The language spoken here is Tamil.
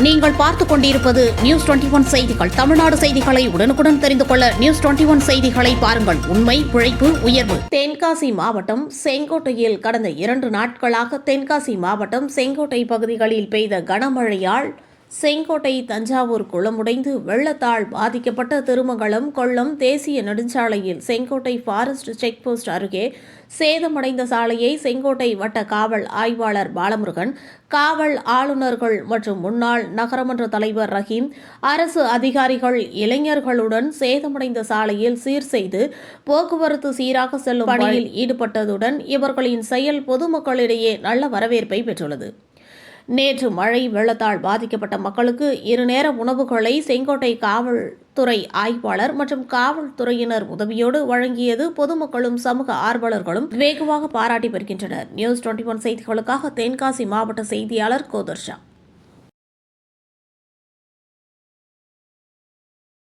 நீங்கள் பார்த்துக் கொண்டிருப்பது நியூஸ் டுவெண்டி ஒன் செய்திகள். தமிழ்நாடு செய்திகளை உடனுக்குடன் தெரிந்து கொள்ள நியூஸ் டுவெண்டி ஒன் செய்திகளை பாருங்கள். உண்மை உழைப்பு உயர்வு. தென்காசி மாவட்டம் செங்கோட்டையில் கடந்த இரண்டு நாட்களாக தென்காசி மாவட்டம் செங்கோட்டை பகுதிகளில் பெய்த கனமழையால் செங்கோட்டை தஞ்சாவூர் குளமுடைந்து வெள்ளத்தால் பாதிக்கப்பட்ட திருமங்கலம் கொல்லம் தேசிய நெடுஞ்சாலையில் செங்கோட்டை ஃபாரஸ்ட் செக் போஸ்ட் அருகே சேதமடைந்த சாலையை செங்கோட்டை வட்ட காவல் ஆய்வாளர் பாலமுருகன் காவல் ஆளுநர்கள் மற்றும் முன்னாள் நகரமன்ற தலைவர் ரஹீம் அரசு அதிகாரிகள் இளைஞர்களுடன் சேதமடைந்த சாலையில் சீர் செய்து போக்குவரத்து சீராக செல்லும் பணியில் ஈடுபட்டதுடன் இவர்களின் செயல் பொதுமக்களிடையே நல்ல வரவேற்பை பெற்றுள்ளது. நேற்று மழை வெள்ளத்தால் பாதிக்கப்பட்ட மக்களுக்கு இருநேர உணவுகளை செங்கோட்டை காவல்துறை ஆய்வாளர் மற்றும் காவல்துறையினர் உதவியோடு வழங்கியது பொதுமக்களும் சமூக ஆர்வலர்களும் வெகுவாக பாராட்டி வருகின்றனர். நியூஸ் டுவெண்டி ஒன் செய்திகளுக்காக தென்காசி மாவட்ட செய்தியாளர் கோதர்ஷா.